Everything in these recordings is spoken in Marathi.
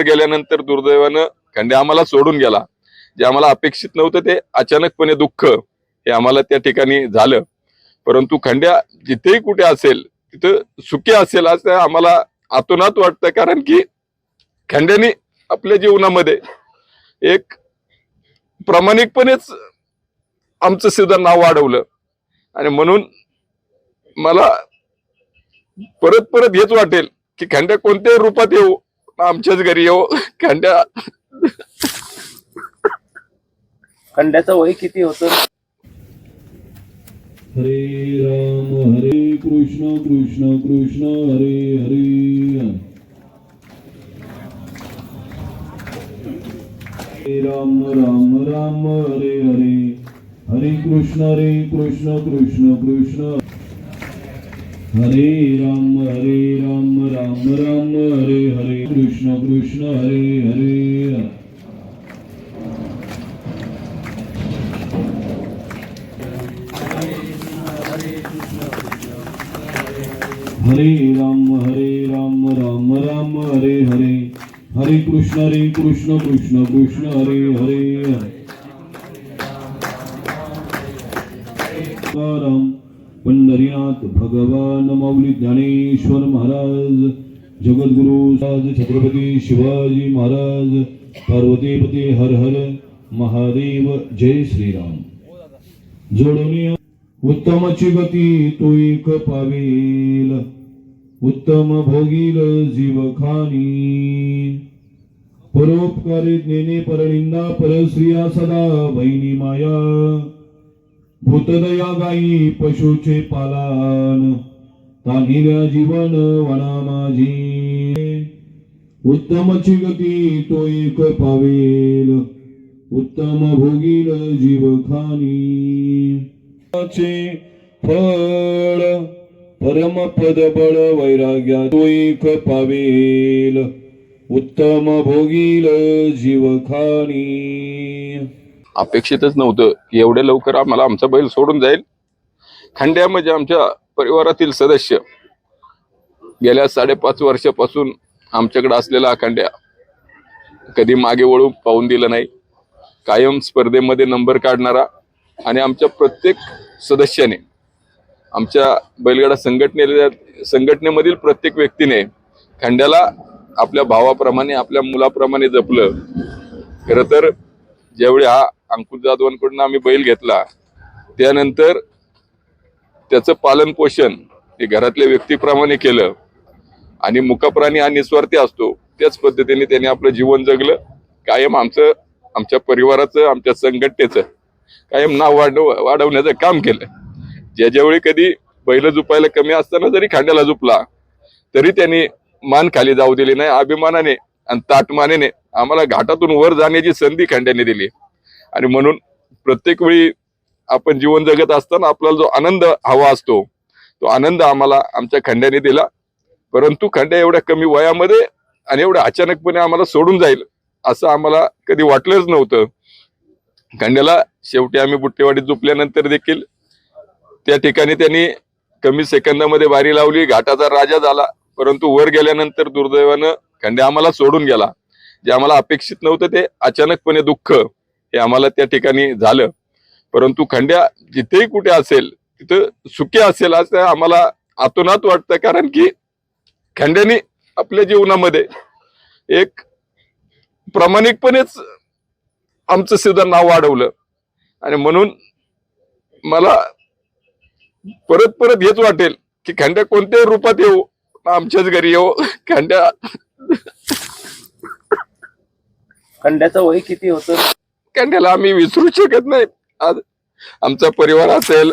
वर गेल्यानंतर दुर्दैवानं खंडे आम्हाला सोडून गेला. जे आम्हाला अपेक्षित नव्हतं ते अचानकपणे दुःख हे आम्हाला त्या ठिकाणी झालं. परंतु खंड्या जिथेही कुठे असेल तिथं सुखी असेल असं आम्हाला आतोनात वाटतं. कारण की खंड्याने आपल्या जीवनामध्ये एक प्रामाणिकपणेच आमचं सुद्धा नाव वाढवलं. आणि म्हणून मला परत परत हेच वाटेल की खंड्या कोणत्याही रूपात येऊ आमच्याच घरी येऊ. खंड्या. खंड्याचं वय किती होतं? हरे राम हरे कृष्ण कृष्ण कृष्ण हरे हरे. हरे राम राम राम हरे हरे. हरे कृष्ण हरे कृष्ण कृष्ण कृष्ण. हरे राम हरे राम राम राम कृष्ण कृष्ण हरे हरे. हरे राम हरे राम राम राम हरे हरे. हरे कृष्ण हरे कृष्ण कृष्ण कृष्ण हरे हरे. राम पंढरीनाथ भगवान माऊली ज्ञानेश्वर महाराज. जगद्गुरु छत्रपती शिवाजी महाराज पार्वतीपती हर हर महादेव जय श्रीराम. जोडून उत्तमची गती तो एक पावेल उत्तम भोगील जीव खानी. परोपकारी ज्ञेने परनिंदा परश्रिया सदा बहिणी माया. भूतदया गाई पशुचे पालन तानिल्या जीवन वना माझी उत्तमची गती तो एक पावेल उत्तम भोगील जीव खानी फळ परमपद बळ वैराग्या तो एक पावेल उत्तम भोगील जीव खाणी अपेक्षितच नव्हतं की एवढ्या लवकर आम्हाला आमचा बैल सोडून जाईल. खंड्या म्हणजे आमच्या परिवारातील सदस्य गेल्या साडेपाच वर्षापासून आमच्याकडे असलेला हा खंड्या कधी मागे वळून पाहून दिलं नाही. कायम स्पर्धेमध्ये नंबर काढणारा आणि आमच्या प्रत्येक सदस्याने आमच्या बैलगाडा संघटने संघटनेमधील प्रत्येक व्यक्तीने खंड्याला आपल्या भावाप्रमाणे आपल्या मुलाप्रमाणे जपलं. खरं तर ज्यावेळी हा अंकुश जाधवांकडून आम्ही बैल घेतला त्यानंतर त्याचं पालन पोषण हे घरातल्या व्यक्तीप्रमाणे केलं. आणि मुकप्राणी हा निस्वार्थी असतो. त्याच पद्धतीने त्याने आपलं जीवन जगलं. कायम आमचं आमच्या परिवाराचं आमच्या संघटनेचं कायम नाव वाढव वाढवण्याचं काम केलं. ज्या ज्यावेळी कधी बैल झुपायला कमी असताना जरी खांद्याला झुपला तरी त्यांनी मान खाली जाऊ दिली नाही अभिमानाने आणि ताटमानेने आम्हाला घाटातून वर जाण्याची संधी खंड्याने दिली. आणि म्हणून प्रत्येक वेळी आपण जीवन जगत असताना आपल्याला जो आनंद हवा असतो तो आनंद आम्हाला आमच्या खंड्याने दिला. परंतु खंड्या एवढ्या कमी वयामध्ये आणि एवढ्या अचानकपणे आम्हाला सोडून जाईल असं आम्हाला कधी वाटलंच नव्हतं. खंड्याला शेवटी आम्ही बुट्टेवाडीत झोपल्यानंतर देखील त्या ठिकाणी त्यांनी कमी सेकंदामध्ये बारी लावली घाटाचा राजा झाला. परंतु वर गेल्यानंतर दुर्दैवानं खंड्या आम्हाला सोडून गेला. जे आम्हाला अपेक्षित नव्हतं ते अचानकपणे दुःख हे आम्हाला त्या ठिकाणी झालं. परंतु खंड्या जिथेही कुठे असेल तिथं सुखी असेल असं आम्हाला आतोनात वाटतं. कारण की खंड्याने आपल्या जीवनामध्ये एक प्रामाणिकपणेच आमचं सुद्धा नाव वाढवलं. आणि म्हणून मला परत परत हेच वाटेल की खंड्या कोणत्याही रूपात येऊ आमच्याच घरी येऊ खंड्या खंड्याचं वय किती होतं? खंड्याला आम्ही विसरू शकत नाही. आज आमचा परिवार असेल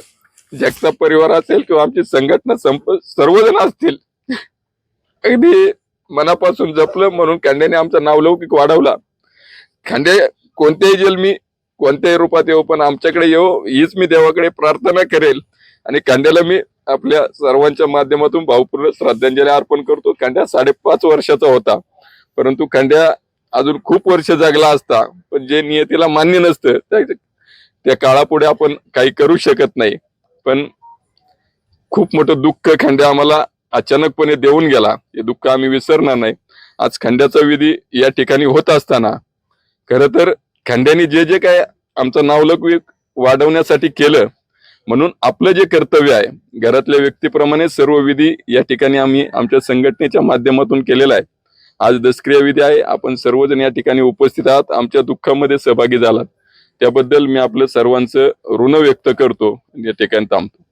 जगचा परिवार असेल किंवा आमची संघटना संप सर्वजण असतील अगदी मनापासून जपलं म्हणून खंड्याने आमचा नावलौकिक वाढवला. खांडे कोणत्याही जन्मी कोणत्याही रूपात येऊ पण आमच्याकडे येऊ हीच मी देवाकडे प्रार्थना करेल. आणि कांड्याला मी आपल्या सर्वांच्या माध्यमातून भावपूर्ण श्रद्धांजली अर्पण करतो. कांड्या साडेपाच वर्षाचा होता. परंतु कांड्या अजून खूप वर्ष जगला असता पण जे नियतीला मान्य नसतं त्या- त्या काळापुढे आपण काही करू शकत नाही. पण खूप मोठं दुःख खांड्या आम्हाला अचानकपणे देऊन गेला. हे दुःख आम्ही विसरणार नाही. आज खंड्याचा विधी या ठिकाणी होत असताना खरं तर खंड्याने जे जे काय आमचं नावलौकिक वाढवण्यासाठी केलं म्हणून आपलं जे कर्तव्य आहे घरातल्या व्यक्तीप्रमाणे सर्व विधी या ठिकाणी आम्ही आमच्या संघटनेच्या माध्यमातून केलेला आहे. आज दसक्रिया विधी आहे. आपण सर्वजण या ठिकाणी उपस्थित आहात. आमच्या दुःखामध्ये सहभागी झालात. त्याबद्दल मी आपलं सर्वांचं ऋण व्यक्त करतो. या ठिकाणी थांबतो.